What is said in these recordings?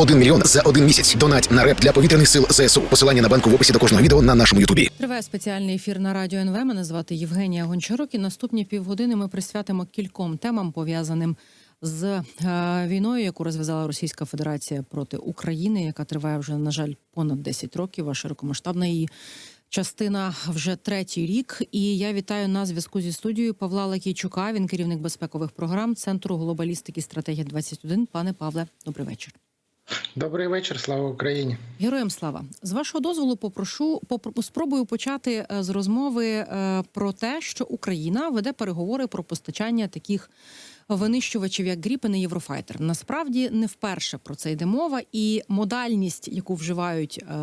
1 мільйон за один місяць. Донать на реп для повітряних сил ЗСУ. Посилання на банку в описі до кожного відео на нашому Ютубі. Триває спеціальний ефір на радіо НВ. Мене звати Євгенія Гончарук. І наступні півгодини ми присвятимо кільком темам пов'язаним з е, війною, яку розв'язала Російська Федерація проти України, яка триває вже на жаль понад 10 років. А широкомасштабна її частина вже третій рік. І я вітаю на зв'язку зі студією Павла Лакійчука. Він керівник безпекових програм Центру глобалістики стратегія 21 Пане Павле, добрий вечір. Добрий вечір, слава Україні. Героям слава з вашого дозволу попрошу попро- спробую почати е, з розмови е, про те, що Україна веде переговори про постачання таких винищувачів, як Гріпен і Єврофайтер. Насправді не вперше про це йде мова, і модальність, яку вживають е,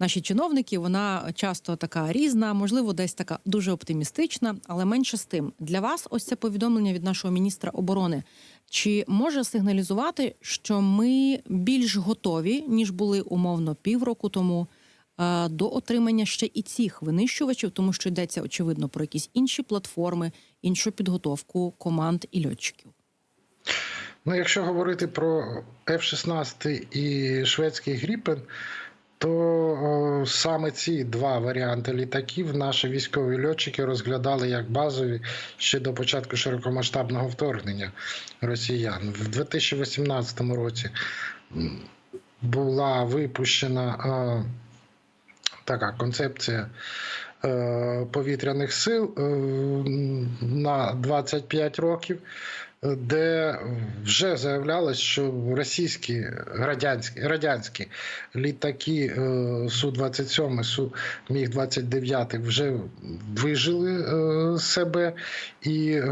наші чиновники, вона часто така різна, можливо, десь така дуже оптимістична, але менше з тим для вас ось це повідомлення від нашого міністра оборони. Чи може сигналізувати, що ми більш готові ніж були умовно півроку тому е, до отримання ще і цих винищувачів, тому що йдеться очевидно про якісь інші платформи, іншу підготовку команд і льотчиків? Ну, якщо говорити про F-16 і шведський Гріпен, то саме ці два варіанти літаків наші військові льотчики розглядали як базові ще до початку широкомасштабного вторгнення росіян. В 2018 році була випущена е, така концепція е, повітряних сил е, на 25 років, де вже заявлялось, що російські радянські, радянські літаки е, Су-27, Су Міг 29 вже вижили е, себе, і е,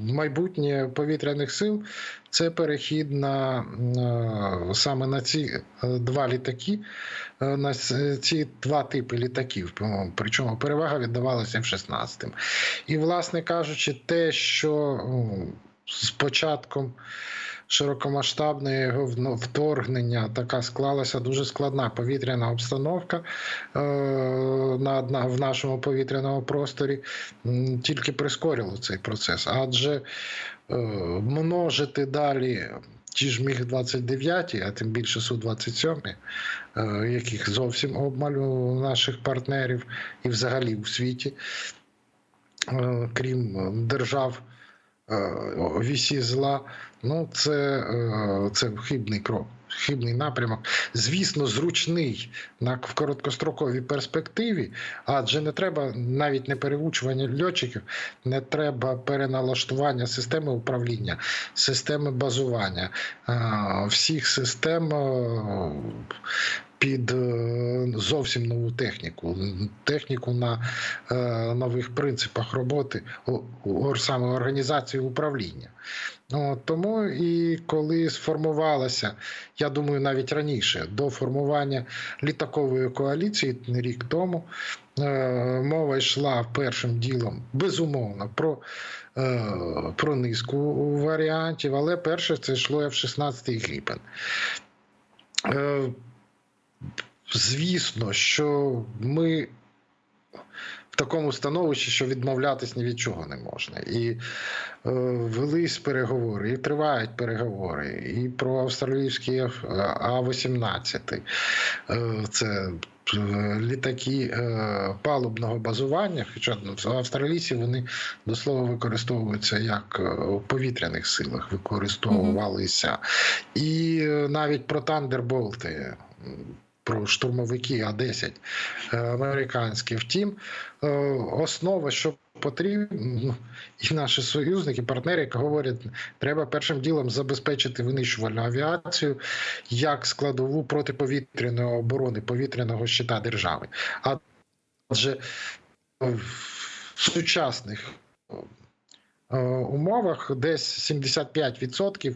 майбутнє повітряних сил це перехід на е, саме на ці два літаки, на ці два типи літаків. Причому перевага віддавалася F-16. І, власне кажучи, те, що з початком широкомасштабного вторгнення така склалася дуже складна повітряна обстановка е, на, в нашому повітряному просторі, тільки прискорило цей процес. Адже е, множити далі ті ж міг 29, а тим більше су 27 е, яких зовсім обмаль наших партнерів і взагалі у світі, крім держав вісі зла. Ну, це, е, це хибний крок. Хибний напрямок, звісно, зручний на в короткостроковій перспективі, адже не треба навіть не переучування льотчиків, не треба переналаштування системи управління, системи базування, е, всіх систем е, під е, зовсім нову техніку, техніку на е, нових принципах роботи, саме організації управління. Тому і коли сформувалася, я думаю, навіть раніше до формування літакової коаліції рік тому, е, мова йшла першим ділом безумовно про, про низку варіантів, але перше це йшло F-16 Гріпен. Е, Звісно, що ми в такому становищі, що відмовлятись ні від чого не можна. І е, велись переговори, і тривають переговори, і про австралійський F- А-18. Е, це е, літаки е, палубного базування, хоча ну, в австралійці вони до слова використовуються як е, у повітряних силах, використовувалися. І е, навіть про Тандерболти. Про штурмовики А-10 е, американські. Втім, е, основа, що потрібно, ну, і наші союзники, партнери говорять, треба першим ділом забезпечити винищувальну авіацію як складову протиповітряної оборони повітряного щита держави. Адже в сучасних е, умовах десь 75% е,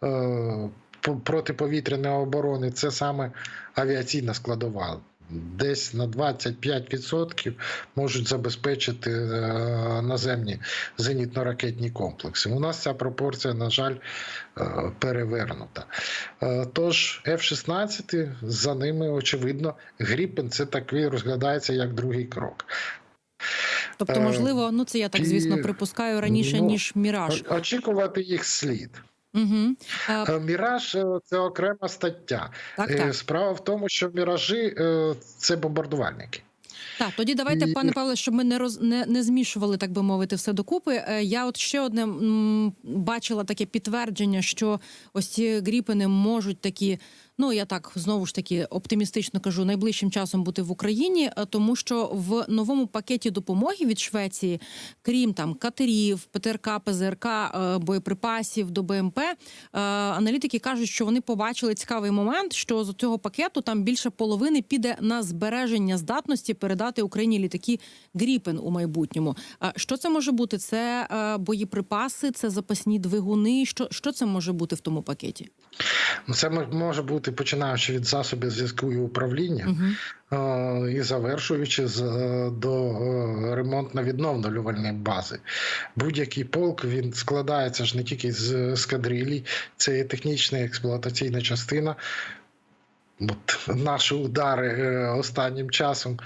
по- протиповітряної оборони це саме авіаційна складова. Десь на 25% можуть забезпечити е, наземні зенітно-ракетні комплекси. У нас ця пропорція, на жаль, е, перевернута. Е, Тож F-16 за ними очевидно, Гріпен це такий розглядається як другий крок. Тобто, можливо, ну це я так звісно припускаю раніше ну, ніж міраж. Очікувати їх слід. Угу. Міраж е, це окрема стаття. Так, Е, так. Справа в тому, що міражі це бомбардувальники. Так, тоді давайте, І- пане Павле, щоб ми не роз не, не змішували, так би мовити, все докупи. Я от ще одне м, бачила таке підтвердження, що ось ці гріпини можуть такі. Ну я так знову ж таки оптимістично кажу, найближчим часом бути в Україні, е, тому що в новому пакеті допомоги від Швеції, крім там катерів, ПТРК, ПЗРК, е, боєприпасів до БМП, е, аналітики кажуть, що вони побачили цікавий момент, що з цього пакету там більше половини піде на збереження здатності передати Україні літаки Гріпен у майбутньому. Що це може бути? Це боєприпаси, це запасні двигуни. Що, що це може бути в тому пакеті? Ну, Це може бути починаючи від засобів зв'язку і управління. uh -huh. і завершуючи з е, до е, ремонтно-відновлювальної бази. Будь-який полк він складається ж не тільки з ескадрилій, це і технічна і експлуатаційна частина. От наші удари е, останнім часом.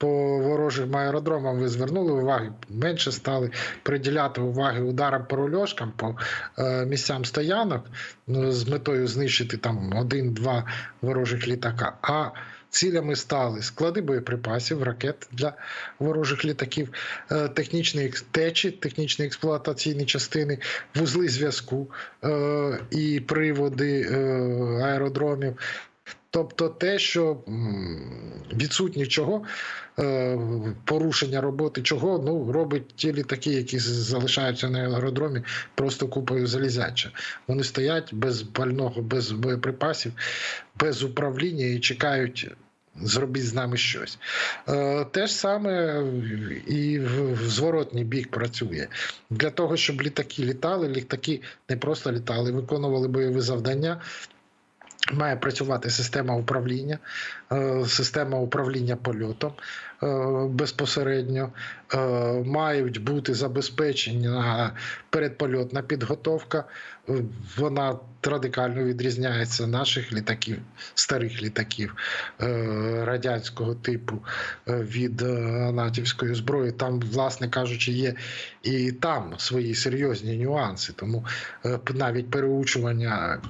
По ворожим аеродромам ви звернули увагу, менше стали приділяти уваги ударам по рульошкам, по е, місцям стоянок ну, з метою знищити там один-два ворожих літака. А цілями стали склади боєприпасів, ракет для ворожих літаків, е, технічні течі, технічні експлуатаційні частини, вузли зв'язку е, і приводи е, аеродромів. Тобто те, що відсутні чого, е, порушення роботи чого, ну, робить ті літаки, які залишаються на аеродромі, просто купою залізяча. Вони стоять без пального, без боєприпасів, без управління і чекають. Зробіть з нами щось. Е, те ж саме і в, в зворотній бік працює. Для того, щоб літаки літали, літаки не просто літали, виконували бойові завдання. Має працювати система управління, е, система управління польотом е, безпосередньо. Е, Мають бути забезпечена передпольотна підготовка. Вона радикально відрізняється наших літаків, старих літаків радянського типу від натівської зброї. Там, власне кажучи, є і там свої серйозні нюанси. Тому навіть переучування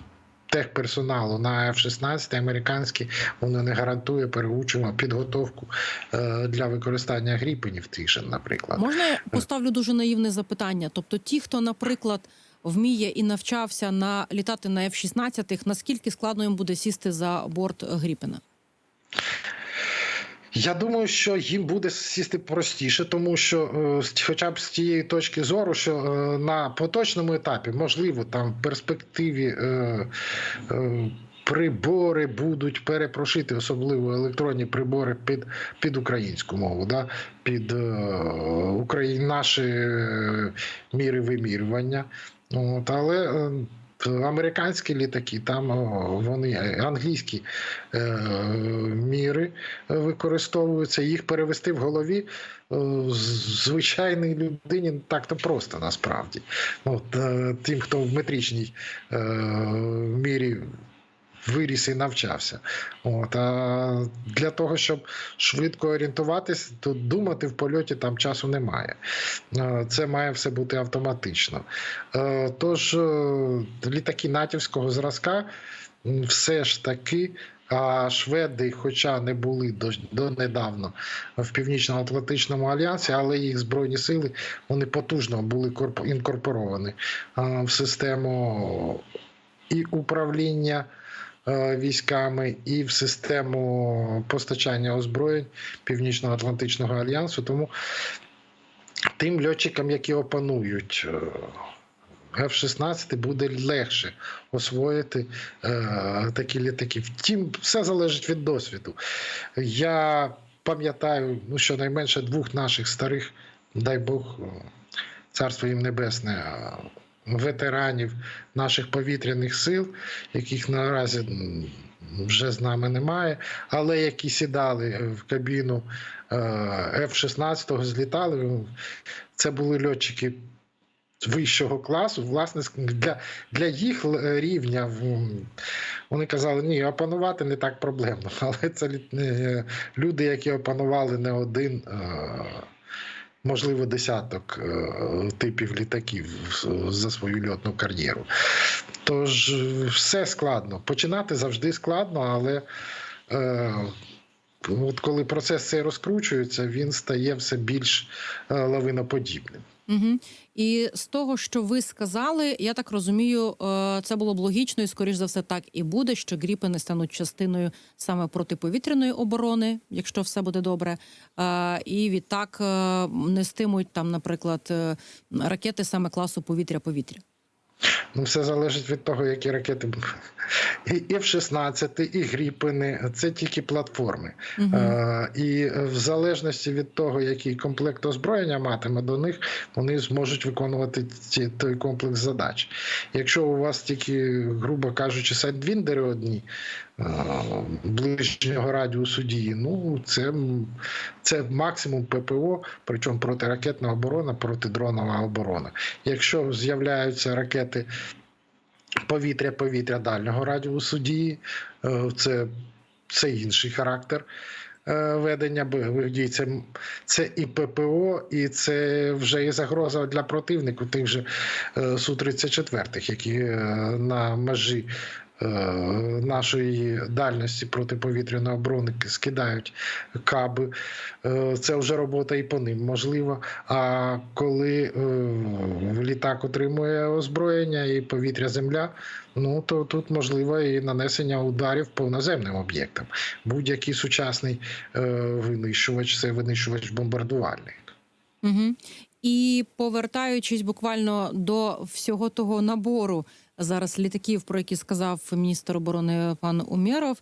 техперсоналу на F-16 американські воно не гарантує переучування підготовку е, для використання гріпенів тишин. наприклад. Можна я поставлю дуже наївне запитання? Тобто, ті, хто, наприклад, вміє і навчався на літати на F-16, наскільки складно їм буде сісти за борт Гріпена? Я думаю, що їм буде сісти простіше, тому що, е, хоча б з тієї точки зору, що е, на поточному етапі, можливо, там в перспективі. е, е, Прибори будуть перепрошити, особливо електронні прибори під, під українську мову, да? під е, Україн, наші е, міри вимірювання. От, але американські літаки, там вони е, англійські е, міри використовуються. Їх перевести в голові е, звичайній людині так то просто насправді. От, тим, хто в метричній мірі виріс і навчався. От, а для того, щоб швидко орієнтуватись, то думати в польоті там часу немає. Е, Це має все бути автоматично. Е, Тож е, літаки натівського зразка все ж таки. А шведи, хоча не були до, донедавно в Північно-Атлантичному альянсі, але їх збройні сили вони потужно були інкорпоровані в систему і управління військами, і в систему постачання озброєнь Північно-Атлантичного альянсу. Тому тим льотчикам, які опанують. е, F-16 буде легше освоїти е, такі літаки. Втім, все залежить від досвіду. Я пам'ятаю, ну, щонайменше двох наших старих, дай Бог, е, царство їм небесне, е, ветеранів наших повітряних сил, яких наразі вже з нами немає, але які сідали в кабіну е, F-16, злітали. Це були льотчики вищого класу, власне, для, для їх рівня вони казали, ні, опанувати не так проблемно. Але це е, люди, які опанували не один е, можливо, десяток е, типів літаків за свою льотну кар'єру. Тож все складно. Починати завжди складно, але е, от коли процес цей розкручується, він стає все більш е, лавиноподібним. Угу. І з того, що ви сказали, я так розумію, е, це було б логічно, і скоріш за все так і буде, що гріпени стануть частиною саме протиповітряної оборони, якщо все буде добре. Е, І відтак е, нестимуть там, наприклад, ракети саме класу повітря-повітря. Ну, все залежить від того, які ракети б- і F-16, і Гріпини це тільки платформи. Угу. Е, і в залежності від того, який комплект озброєння матиме до них, вони зможуть виконувати ці, той комплекс задач. Якщо у вас тільки, грубо кажучи, сайдвіндери одні е, ближнього радіусу дії, ну це, це максимум ППО, причому протиракетна оборона, протидронова оборона. Якщо з'являються ракети повітря-повітря дальнього радіусу дії, е, це, це інший характер е, ведення бойових дій. Це, це і ППО, і це вже і загроза для противнику тих же е, Су-34, які на межі нашої дальності протиповітряної оборони скидають каби. Е, Це вже робота і по ним можливо. А коли е, літак отримує озброєння і повітря-земля, ну то тут можливо і нанесення ударів по наземним об'єктам. Будь-який сучасний е, винищувач це винищувач бомбардувальний. Угу. І повертаючись буквально до всього того набору зараз літаків, про які сказав міністр оборони пан Умєров,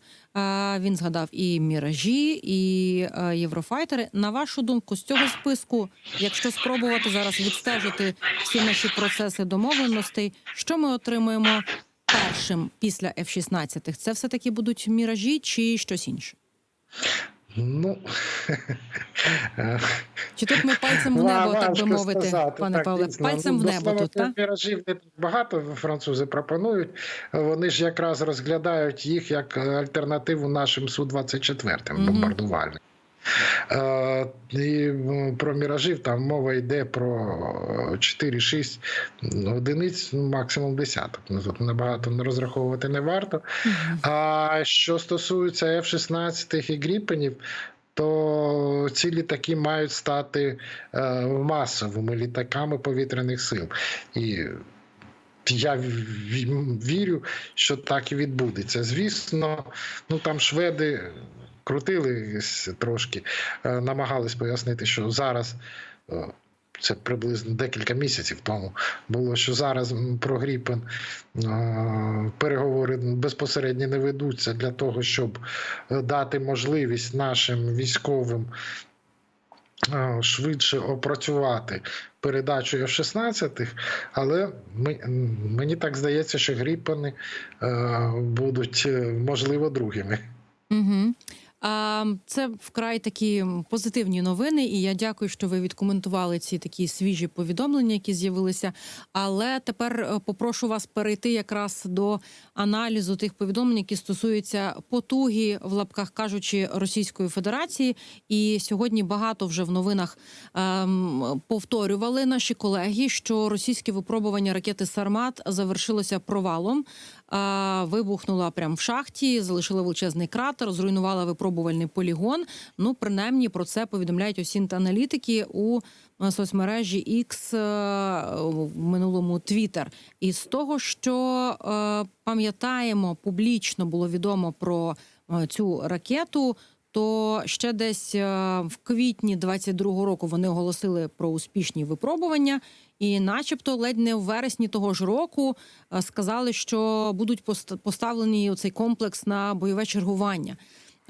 він згадав і міражі, і е, єврофайтери. На вашу думку, з цього списку, якщо спробувати зараз відстежити всі наші процеси домовленостей, що ми отримуємо першим після F-16? Це все таки будуть міражі чи щось інше? Ну Чи тут ми пальцем в Ва- небо, так би мовити, сказати. пане Так, Павле? дійсно. Пальцем Ну, в небо тут, так? Міражів не так багато французи пропонують. Вони ж якраз розглядають їх як альтернативу нашим Су-24 четвертим бомбардувальним. Е, і про міражів там мова йде про 4-6 одиниць, ну, максимум десяток. Ну, Тут набагато не розраховувати не варто. А що стосується F-16 і Гріпенів, то ці літаки мають стати е, масовими літаками повітряних сил. І я вірю, що так і відбудеться. Звісно, ну там шведи крутились трошки, е, намагались пояснити, що зараз. е, Це приблизно декілька місяців тому було, що зараз про Гріпен е, переговори безпосередньо не ведуться для того, щоб дати можливість нашим військовим швидше опрацювати передачу F-16, але мені так здається, що Гріпени будуть можливо другими. Угу. А, це вкрай такі позитивні новини, і я дякую, що ви відкоментували ці такі свіжі повідомлення, які з'явилися. Але тепер е, попрошу вас перейти якраз до аналізу тих повідомлень, які стосуються потуги, в лапках кажучи, Російської Федерації. І сьогодні багато вже в новинах ем, повторювали наші колеги, що російське випробування ракети Сармат завершилося провалом. Вибухнула прямо в шахті, залишила величезний кратер, зруйнувала випробувальний полігон. Ну, принаймні про це повідомляють осінт аналітики у е, соцмережі X е, в минулому Twitter. І з того, що е, пам'ятаємо, публічно було відомо про цю ракету. То ще десь е, в квітні 22-го року вони оголосили про успішні випробування, і, начебто, ледь не в вересні того ж року е, сказали, що будуть пост- поставлені цей комплекс на бойове чергування.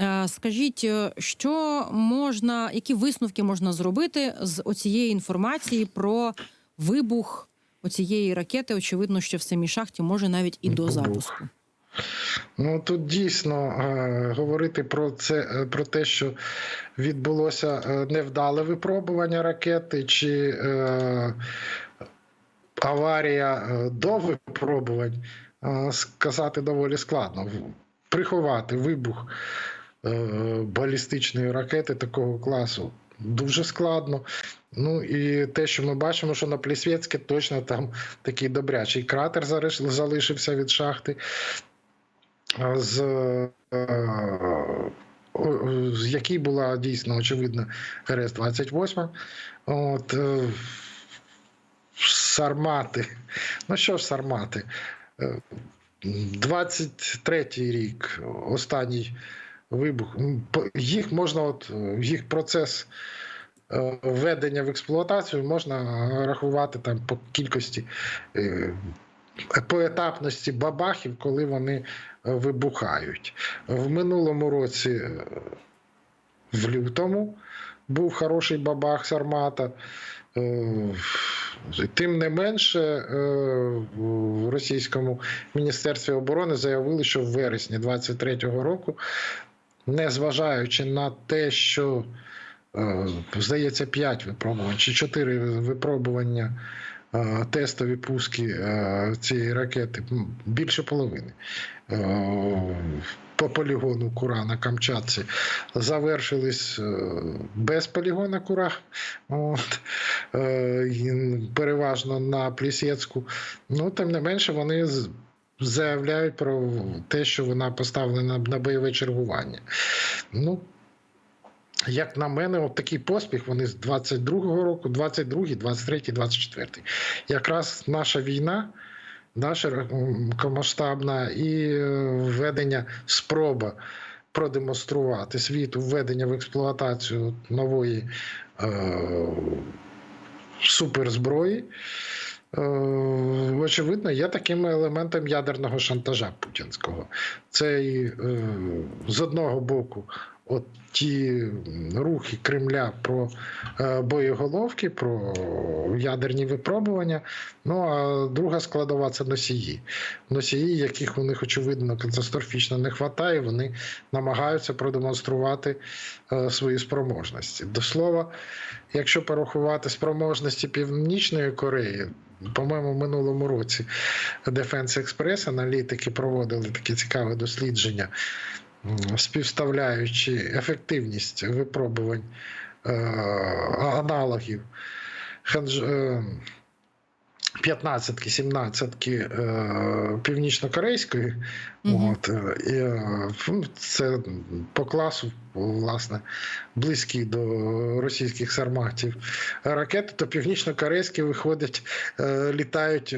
Е, Скажіть, що можна, які висновки можна зробити з оцієї інформації про вибух оцієї ракети? Очевидно, що в самій шахті може навіть і до запуску. Ну тут дійсно е, говорити про це е, про те, що відбулося е, невдале випробування ракети, чи аварія до випробувань, сказати доволі складно. Приховати вибух балістичної ракети такого класу дуже складно. Ну і те, що ми бачимо, що на Плісвєцьке точно там такий добрячий кратер залишився від шахти. З, е, з якій була дійсно очевидно РС-28. От, е, Сармати. Ну що ж, Сармати? Е, 23-й рік, останній вибух. Їх можна, от е, їх процес е, введення в експлуатацію можна рахувати там по кількості е, по етапності бабахів, коли вони е, вибухають. В минулому році, е, в лютому, був хороший бабах Сармата. Е, Тим не менше, в російському міністерстві оборони заявили, що в вересні 23-го року, незважаючи на те, що здається, 5 випробувань чи 4 випробування тестові пуски е, цієї ракети, більше половини. е, По полігону Кура на Камчатці завершились е, без полігона Кура. От, е, переважно на Плісєцьку. Ну, тим не менше, вони заявляють про те, що вона поставлена на бойове чергування. Ну, як на мене, от такий поспіх вони з 22-го року, 22-й, 23-й, 24-й. Якраз наша війна, да, широкомасштабна і е, введення спроба продемонструвати світу введення в експлуатацію нової е, суперзброї. Е, очевидно, є таким елементом ядерного шантажа путінського. Це і, е, з одного боку, от ті рухи Кремля про е, боєголовки, про ядерні випробування. Ну а друга складова це носії. Носії, яких у них очевидно катастрофічно не вистачає, вони намагаються продемонструвати е, свої спроможності. До слова, якщо порахувати спроможності Північної Кореї. По-моєму, в минулому році Defense Express аналітики проводили таке цікаве дослідження, співставляючи ефективність випробувань е, аналогів е, 15-ки, 17-ки е, північно-корейської. Мгм. От, е, е, це по класу, власне, близький до російських сарматів ракети, то північно-корейські виходять, е, літають.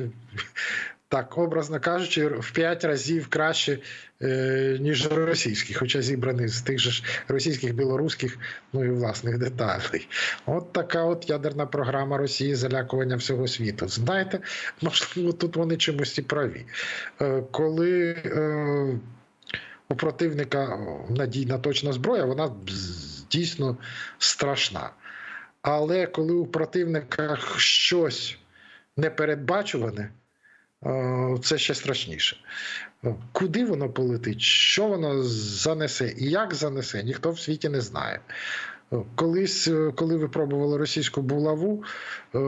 Так, образно кажучи, в 5 разів краще, е, ніж російські, хоча зібрані з тих же ж російських, білоруських, ну і власних деталей. От така от ядерна програма Росії залякування всього світу. Знаєте, можливо, тут вони чимось і праві. Е, коли е, у противника надійна точна зброя, вона дійсно страшна. Але коли у противника щось непередбачуване, це ще страшніше. Е, Куди воно полетить, що воно занесе і як занесе, ніхто в світі не знає. Колись, е, коли випробували російську булаву, е,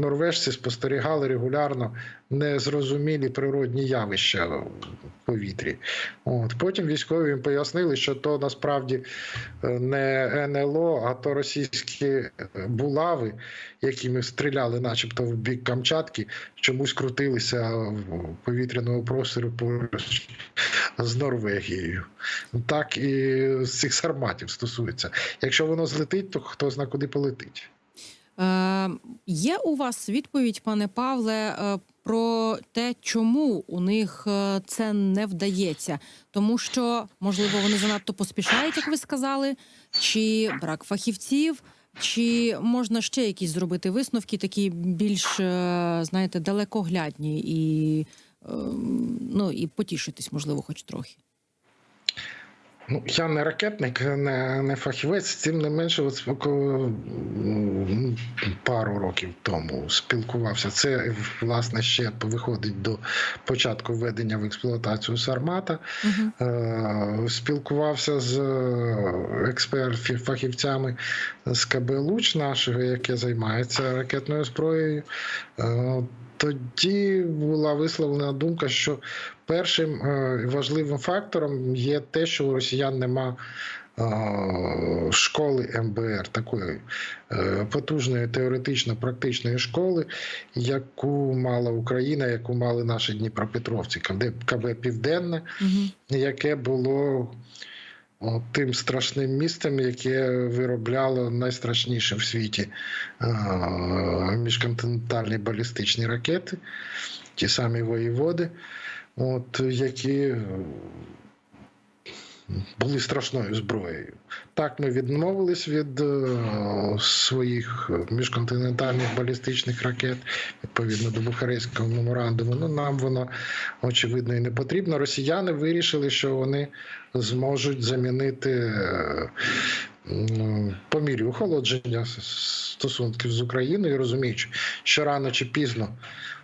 норвежці спостерігали регулярно незрозумілі природні явища в повітрі. От. Потім військові їм пояснили, що то насправді е, не НЛО, а то російські е, булави, якими стріляли, начебто в бік Камчатки, чомусь крутилися в повітряному просторі поруч з Норвегією. Так і з цих сарматів стосується. Якщо воно злетить, то хто зна куди полетить. Е, є у вас відповідь, пане Павле, е, про те, чому у них е, це не вдається? Тому що, можливо, вони занадто поспішають, як ви сказали, чи брак фахівців, чи можна ще якісь зробити висновки, такі більш, е, знаєте, далекоглядні і, е, ну, і потішитись, можливо, хоч трохи. Ну, я не ракетник, не, не фахівець, тим не менше, от пару років тому спілкувався. Це власне ще виходить до початку введення в експлуатацію Сармата. Угу. Е, Спілкувався з експертами, фахівцями з КБ Луч нашого, яке займається ракетною зброєю. Е, Тоді була висловлена думка, що першим е, важливим фактором є те, що у росіян нема е, школи МБР, такої е, потужної теоретично-практичної школи, яку мала Україна, яку мали наші Дніпропетровці, КБ, Південне, Угу. яке було тим страшним містом, яке виробляло найстрашніші в світі міжконтинентальні балістичні ракети, ті самі воєводи, от, які е, були страшною зброєю. Так, ми відмовились від е, своїх міжконтинентальних балістичних ракет відповідно до Бухарестського меморандуму. Ну, нам воно очевидно і не потрібно. Росіяни вирішили, що вони зможуть замінити е, м, по мірі охолодження стосунків з Україною, розуміючи, що рано чи пізно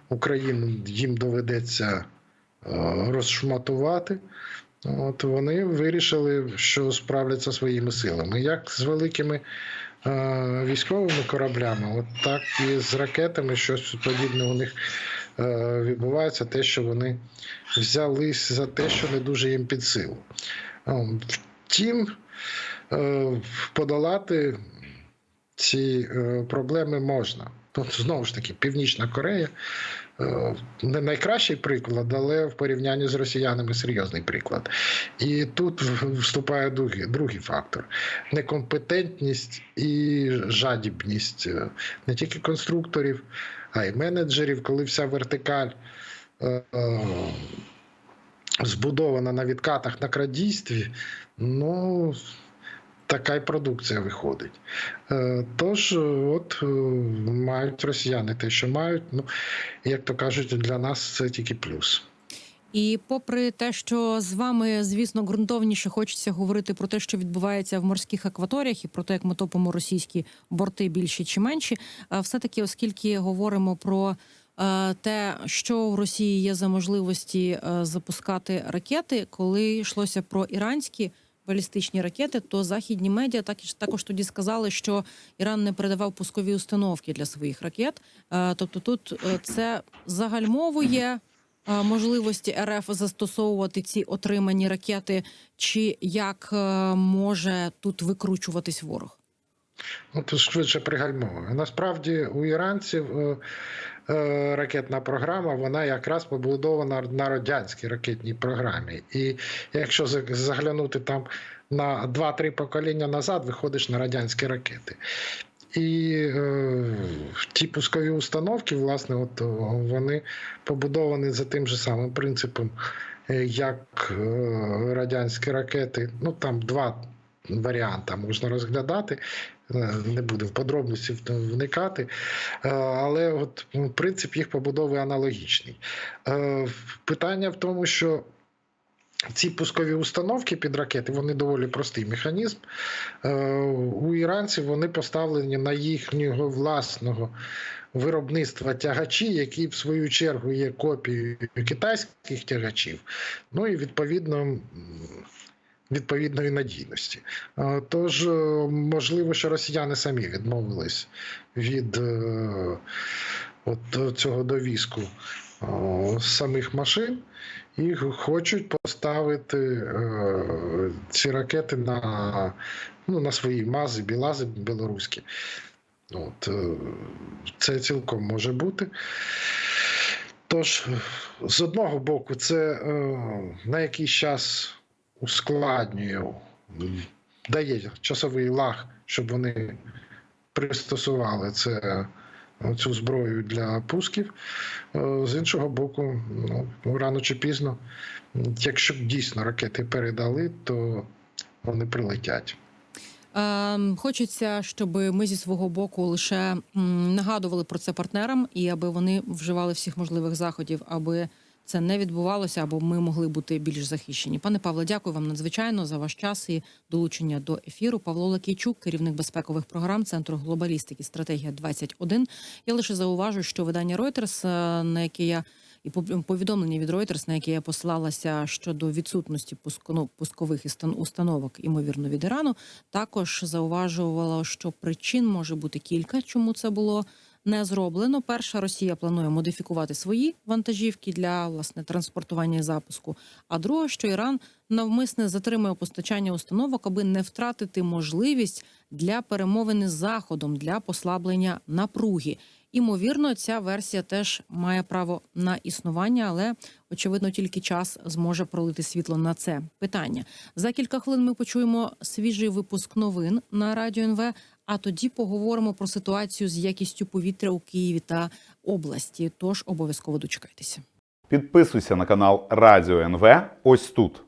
Україну їм доведеться е, розшматувати. От вони вирішили, що справляться своїми силами. Як з великими е, військовими кораблями, от так і з ракетами, щось подібне у них е, відбувається, те, що вони взялись за те, що не дуже їм під силу. Втім, е, подолати ці е, проблеми можна. Тут знову ж таки Північна Корея е, не найкращий приклад, але в порівнянні з росіянами серйозний приклад. І тут вступає другий, другий фактор: некомпетентність і жадібність е, не тільки конструкторів, а й менеджерів, коли вся вертикаль. е, е, Збудована на відкатах на крадійстві, ну така й продукція виходить. Е, Тож, е, от е, мають росіяни те, що мають. Ну, як то кажуть, для нас це тільки плюс. І попри те, що з вами, звісно, ґрунтовніше хочеться говорити про те, що відбувається в морських акваторіях, і про те, як ми топимо російські борти більші чи менші, а все-таки, оскільки говоримо про те, що в Росії є за можливості запускати ракети, коли йшлося про іранські. Балістичні ракети, то західні медіа також також тоді сказали, що Іран не передавав пускові установки для своїх ракет. Е, Тобто, тут е, це загальмовує е, можливості РФ застосовувати ці отримані ракети, чи як може тут викручуватись ворог? Ну, швидше пригальмовує. Насправді у іранців ракетна програма вона якраз побудована на радянській ракетній програмі. І якщо заглянути там на 2-3 покоління назад, виходиш на радянські ракети. І е, ті пускові установки, власне, от вони побудовані за тим же самим принципом, е, як е, радянські ракети. Ну там два варіанти можна розглядати. Е, Не буде в подробності вникати, Е, але от принцип їх побудови аналогічний. Е, Питання в тому, що ці пускові установки під ракети вони доволі простий механізм. У іранців вони поставлені на їхнього власного виробництва тягачі, які в свою чергу є копією китайських тягачів. Ну і відповідно. Відповідної надійності. Е, Тож, е, можливо, що росіяни самі відмовились від е, от цього довіску самих машин і хочуть поставити ці ракети на, ну, на свої мази, білази білоруські. От, це цілком може бути. Тож, з одного боку, це на якийсь час ускладнює, дає часовий лаг, щоб вони пристосували це, цю зброю для пусків. Е, З іншого боку, ну, рано чи пізно, якщо б дійсно ракети передали, то вони прилетять. Ем, хочеться, щоб ми зі свого боку лише нагадували про це партнерам, і аби вони вживали всіх можливих заходів, аби це не відбувалося, або ми могли бути більш захищені. Пане Павле, дякую вам надзвичайно за ваш час і долучення до ефіру. Павло Лакійчук, керівник безпекових програм Центру глобалістики, стратегія 21 Я лише зауважу, що видання Reuters, е, на яке я і пов- повідомлення від Reuters, на яке я посилалася щодо відсутності пусконо- пускових установок, ймовірно, від Ірану, також зауважувало, що причин може бути кілька, чому це було не зроблено. Перша Росія планує модифікувати свої вантажівки для власне транспортування і запуску. А друга, що Іран навмисне затримує постачання установок, аби не втратити можливість для перемовини з заходом для послаблення напруги. Імовірно, ця версія теж має право на існування, але очевидно тільки час зможе пролити світло на це питання. За кілька хвилин ми почуємо свіжий випуск новин на радіо НВ. А тоді поговоримо про ситуацію з якістю повітря у Києві та області. Тож обов'язково дочекайтеся. Підписуйся на канал Радіо НВ ось тут.